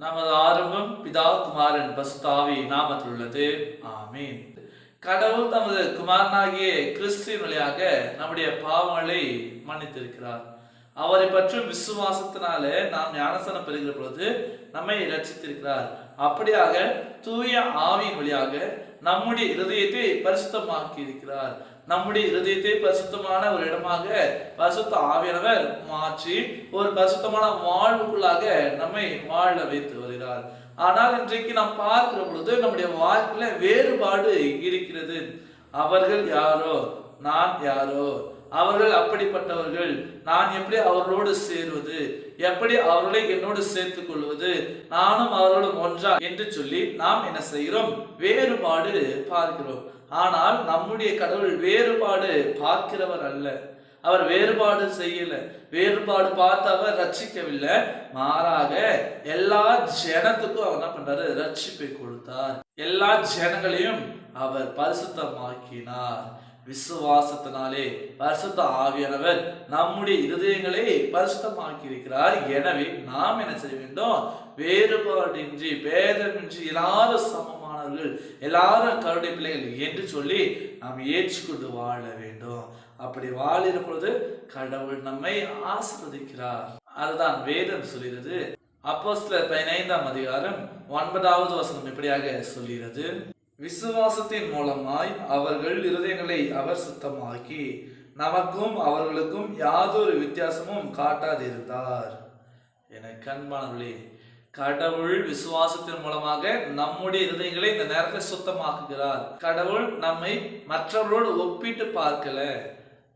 நமது ஆரம்பம் பிதா குமாரன் பஸ்தாவி நாமத்தில் உள்ளது ஆமீன். கடவுள் தமது குமாரனாகிய கிறிஸ்துவின் வழியாக நம்முடைய பாவங்களை மன்னித்திருக்கிறார். அவரை பற்றும் விசுவாசத்தினாலே நாம் ஞானசனம் பெறுகிற பொழுது நம்மை ரட்சித்திருக்கிறார் அப்படியாக தூய ஆவியின் வழியாக நம்முடைய இருதயத்தை பரிசுத்தமாக்கி இருக்கிறார் நம்முடைய இருதயத்தை பரிசுத்தமான ஒரு இடமாக பரிசுத்த ஆவியானவர் மாற்றி ஒரு பரிசுத்தமான வாழ்வுக்குள்ளாக நம்மை வாழ வைத்து வருகிறார். ஆனால் இன்றைக்கு நாம் பார்க்கிற பொழுது நம்முடைய வாழ்க்கையில வேறுபாடு இருக்கிறது. அவர்கள் யாரோ? நான் யாரோ? அவர்கள் அப்படிப்பட்டவர்கள். நான் எப்படி அவர்களோடு சேருவது? எப்படி அவர்களை என்னோடு சேர்த்துக் கொள்வது? நானும் அவர்களும் ஒன்றா என்று சொல்லி நாம் என்ன செய்கிறோம்? வேறுபாடு பார்க்கிறோம். ஆனால் நம்முடைய கடவுள் வேறுபாடு பார்க்கிறவர் அல்ல. அவர் வேறுபாடு செய்யல. வேறுபாடு பார்த்து அவர் ரட்சிக்கவில்லை. மாறாக எல்லா ஜனத்துக்கும் அவர் என்ன பண்றாரு? ரட்சிப்பை கொடுத்தார். எல்லா ஜனங்களையும் அவர் பரிசுத்தமாக்கினார். விசுவாசத்தினாலே பரிசுத்த ஆவியானவர் நம்முடைய இருதயங்களை பரிசுத்தமாக்கி இருக்கிறார் எனவே நாம் என்ன செய்ய வேண்டும்? வேறுபாடின்றி பேதமின்றி எல்லாரும் சமமானவர்கள் எல்லாரும் கருடைய பிள்ளைகள் என்று சொல்லி நாம் ஏற்றுக்கொண்டு வாழ வேண்டும். அப்படி வாழிற பொழுது கடவுள் நம்மை ஆசிர்வதிக்கிறார். அதுதான் வேதம் சொல்கிறது. அப்போ சில பதினைந்தாம் அதிகாரம் ஒன்பதாவது வசனம் இப்படியாக சொல்கிறது? விசுவாசத்தின் மூலமாய் அவர்கள் இருதயங்களை அவர் சுத்தமாக்கி நமக்கும் அவர்களுக்கும் யாதொரு வித்தியாசமும் காட்டாதிருந்தார். என கண்பானவர்களே கடவுள் விசுவாசத்தின் மூலமாக நம்முடைய இருதயங்களை இந்த நேரத்தை சுத்தமாக்குகிறார். கடவுள் நம்மை மற்றவர்களோடு ஒப்பிட்டு பார்க்கல.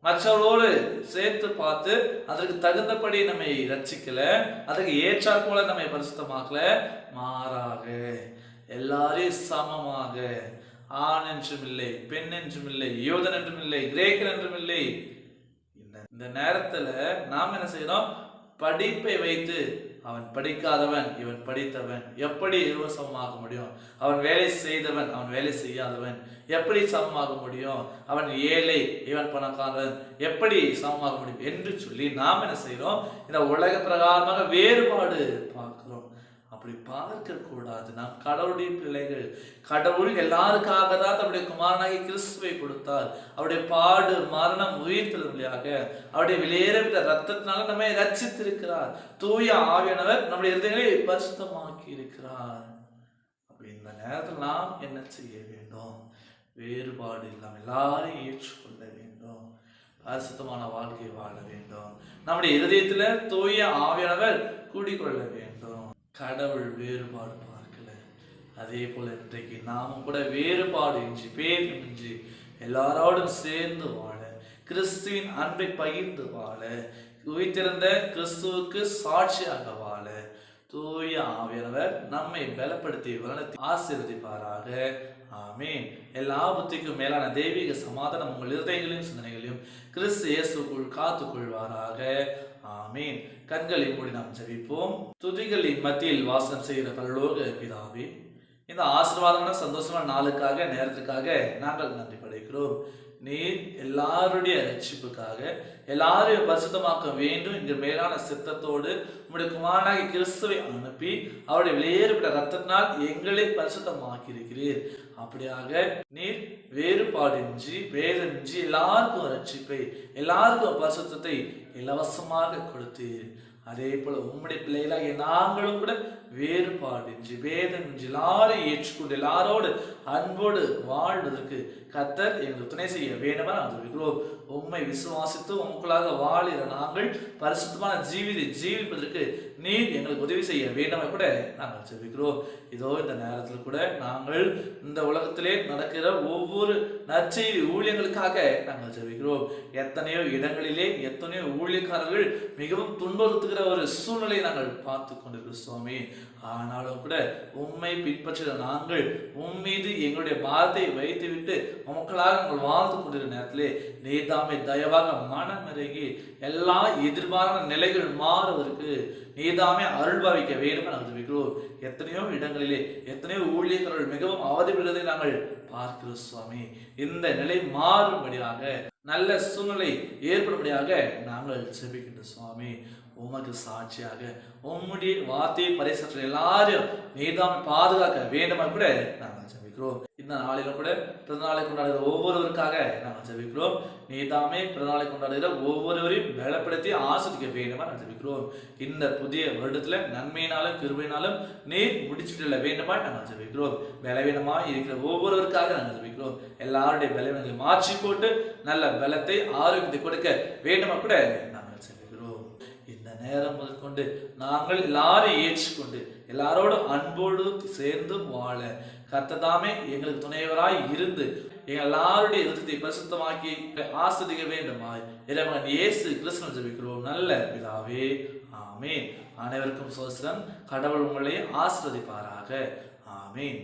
மற்றவர்களோடு சேர்த்து பார்த்து அதற்கு தகுந்தபடி நம்மை ரச்சிக்கல அதுக்கு ஏற்றாற் போல நம்மை பரிசுத்தமாக்கல. மாறாக எல்லாரையும் சமமாக. ஆண் என்றும் இல்லை பெண் என்றும் இல்லை யோதன் என்றும் இல்லை கிரேக்கன் என்றும் இல்லை. இந்த இந்த நாம் என்ன செய்யறோம்? படிப்பை வைத்து அவன் படிக்காதவன் இவன் படித்தவன். எப்படி இருவர் சமமாக முடியும்? அவன் வேலை செய்தவன் அவன் வேலை செய்யாதவன். எப்படி சமமாக முடியும்? அவன் ஏழை இவன் பணக்காரன். எப்படி சமமாக முடியும்? என்று சொல்லி நாம் என்ன செய்யறோம்? இந்த உலக பிரகாரமாக வேறுபாடு பார்க்கிறோம். அப்படி பார்க்க கூடாது நாம் கடவுளுடைய பிள்ளைகள் கடவுள் எல்லாருக்காக தான் தன்னுடைய குமாரனாகி கிறிஸ்துவை கொடுத்தார். அவருடைய பாடு மரணம் உயிர்த்தல் வழியாக அவருடைய வெளியேறவிட்ட ரத்தத்தினால நம்மை ரச்சித்திருக்கிறார் தூய ஆவியானவர் நம்முடைய இருதயங்களை பரிசுத்தமாக்கி இருக்கிறார் அப்படி இந்த நேரத்தில் நாம் என்ன செய்ய வேண்டும்? வேறுபாடு இல்லாமல் எல்லாரையும் ஏற்றுக்கொள்ள வேண்டும். பரிசுத்தமான வாழ்க்கையை வாழ வேண்டும். நம்முடைய இருதயத்தில் தூய ஆவியானவர் கூடிக்கொள்ள வேண்டும். கடவுள் வேறுபாடு பார்க்கல. அதே போல இன்றைக்கு நாமும் கூட வேறுபாடு இன்றி பேதமின்றி எல்லாரோடும் சேர்ந்து வாழ கிறிஸ்துவின் அன்பை பகிர்ந்து வாழ உயிர்த்திருந்த கிறிஸ்துவுக்கு சாட்சியாக வாழ தூய ஆவியானவர் நம்மை பலப்படுத்தி வளர்த்தி ஆசீர்வதிப்பாராக. ஆமீன். எல்லா புத்திக்கும் மேலான தெய்வீக சமாதானம் உங்கள் இருதயங்களையும் சிந்தனைகளையும் கிறிஸ்து இயேசுக்குள் காத்துக் கொள்வாராக ஆமீன். கண்களை மூடி நாம் ஜெபிப்போம். துதிகளின் மத்தியில் வாசம் செய்கிற பரலோக பிதாவே இந்த ஆசீர்வாதமான சந்தோஷமான நாளுக்காக நேரத்துக்காக நாங்கள் நன்றி படைக்கிறோம். நீர் எல்லாருடைய ரட்சிப்புக்காக எல்லாரையும் பரிசுத்தமாக்க வேண்டும் என்ற மேலான சித்தத்தோடு உங்களுடைய குமாரனாகி கிறிஸ்துவை அனுப்பி அவருடைய வெளியேறப்பட்ட ரத்தத்தினால் எங்களை பரிசுத்தமாக்கியிருக்கிறீர். அப்படியாக நீர் வேறுபாடின்றி வேதமின்றி எல்லாருக்கும் ரட்சிப்பை எல்லாருக்கும் பரிசுத்தத்தை இலவசமாக கொடுத்தீர். அதே போல உம்முடைய பிள்ளைகளாகிய நாங்களும் கூட வேறுபாடின்றி வேதமின்றி எல்லாரும் ஏற்றுக்கொண்டு எல்லாரோடு அன்போடு வாழ்வதற்கு கத்தர் எங்களுக்கு துணை செய்ய வேண்டுமா நாங்கள் இருக்கிறோம் உண்மை விசுவாசித்து உங்களுக்காக வாழிற நாங்கள் பரிசுத்தமான ஜீவிதை ஜீவிப்பதற்கு நீர் எங்களுக்கு உதவி செய்ய வேண்டுமா கூட நாங்கள் செவிக்கிறோம் இதோ இந்த நேரத்தில் கூட நாங்கள் இந்த உலகத்திலே நடக்கிற ஒவ்வொரு நற்செய்தி ஊழியங்களுக்காக நாங்கள் செவிக்கிறோம் எத்தனையோ இடங்களிலே எத்தனையோ ஊழியக்காரர்கள் மிகவும் துன்புறுத்துகிற ஒரு சூழ்நிலையை நாங்கள் பார்த்து கொண்டிருக்கிறோம் சுவாமி. ஆனாலும் கூட உண்மை பின்பற்றுகிற நாங்கள் உன் மீது எங்களுடைய பாரத்தை வைத்துவிட்டு உமக்களாக நாங்கள் வாழ்ந்து கொண்டிருக்கிற நேரத்திலே நீதாமை தயவாக மனமிறங்கி எல்லா எதிர்பாரான நிலைகள் மாறுவதற்கு நீதாமே அருள்பாவிக்க வேண்டும் நாங்கள் ஜெபிக்கிறோம் எத்தனையோ இடங்களிலே எத்தனையோ ஊழியர்கள் மிகவும் அவதிப்படுவதை நாங்கள் பார்க்கிறோம் சுவாமி. இந்த நிலை மாறும்படியாக நல்ல சூழ்நிலை ஏற்படும்படியாக நாங்கள் செபிக்கின்ற சுவாமி. உமக்கு சாட்சியாக உம்முடைய வார்த்தையை பரிசற்ற எல்லாரும் நீதாமே பாதுகாக்க வேண்டுமா கூட நாங்கள் ஜெபிக்கிறோம். இந்த நாளில கூட பிறந்தநாளை கொண்டாடுகிற ஒவ்வொருவருக்காக நாங்கள் ஜெபிக்கிறோம். நீதாமே பிறந்தநாளை கொண்டாடுகிற ஒவ்வொருவரையும் பலப்படுத்தி ஆஸ்வதிக்க வேண்டுமா நான் ஜெபிக்கிறோம். இந்த புதிய வருடத்துல நன்மையினாலும் கிருபையினாலும் நீர் முடிச்சுட்டு வேண்டுமா நாங்கள் ஜெபிக்கிறோம். பலவீனமா இருக்கிற ஒவ்வொருவருக்காக நாங்கள் ஜெபிக்கிறோம். எல்லாருடைய பலவீனங்களை மாற்றி போட்டு நல்ல பலத்தை ஆரோக்கியத்தை கொடுக்க வேண்டுமா கூட நாங்கள் ஜெபிக்கிறோம். இந்த நேரம் முதற்கொண்டு நாங்கள் எல்லாரும் ஏற்றுக்கொண்டு எல்லாரோடும் அன்போடு சேர்ந்து வாழ கர்த்ததாமே எங்களுக்கு துணைவராய் இருந்து எங்கள் எல்லாருடைய இருதயத்தை பரிசுத்தமாக்கி ஆசிரிக்க வேண்டுமாய். இறைவன் இயேசு கிருஷ்ணன் ஜபிக்கிறோம். நல்ல பிதாவே ஆமீன். அனைவருக்கும் சோசனம் கடவுள் உங்களை ஆஸ்வதிப்பாராக ஆமீன்.